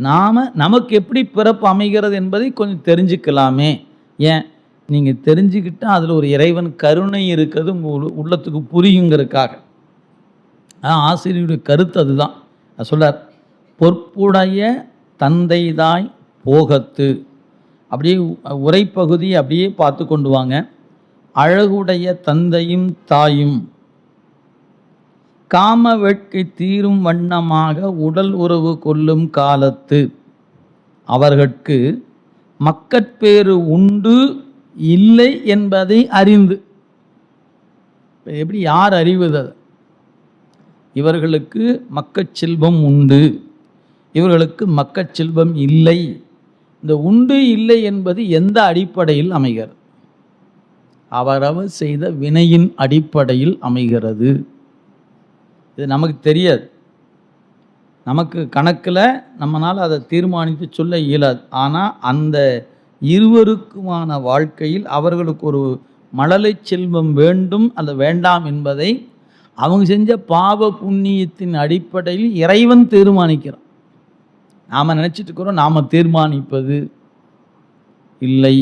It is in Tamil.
நாம் நமக்கு எப்படி பிறப்பு அமைகிறது என்பதை கொஞ்சம் தெரிஞ்சுக்கலாமே. ஏன்? நீங்கள் தெரிஞ்சுக்கிட்டால் அதில் ஒரு இறைவன் கருணை இருக்கிறது உங்கள் உள்ளத்துக்கு புரியுங்கிறதுக்காக. ஆசிரியருடைய கருத்து அதுதான். அது பொற்புடைய பொற்புடைய தந்தைதாய் போகத்து. அப்படியே உரைப்பகுதி அப்படியே பார்த்து கொண்டு வாங்க. அழகுடைய தந்தையும் தாயும் காம வெட்கை தீரும் வண்ணமாக உடல் உறவு கொள்ளும் காலத்து. அவர்கட்கு மக்கட்பேறு உண்டு இல்லை என்பதை அறிந்து. எப்படி யார் அறிவது இவர்களுக்கு மக்கச்செல்வம் உண்டு. இவர்களுக்கு மக்கச்செல்வம் இல்லை. இந்த உண்டு இல்லை என்பது எந்த அடிப்படையில் அமைகிறது? அவரவர் செய்த வினையின் அடிப்படையில் அமைகிறது. இது நமக்கு தெரியாது. நமக்கு கணக்கில் நம்மளால் அதை தீர்மானித்து சொல்ல இயலாது. ஆனால் அந்த இருவருக்குமான வாழ்க்கையில் அவர்களுக்கு ஒரு மழலை செல்வம் வேண்டும் அல்லது வேண்டாம் என்பதை அவங்க செஞ்ச பாவ புண்ணியத்தின் அடிப்படையில் இறைவன் தீர்மானிக்கிறான். நாம் நினச்சிட்டு இருக்கிறோம் நாம் தீர்மானிப்பது இல்லை.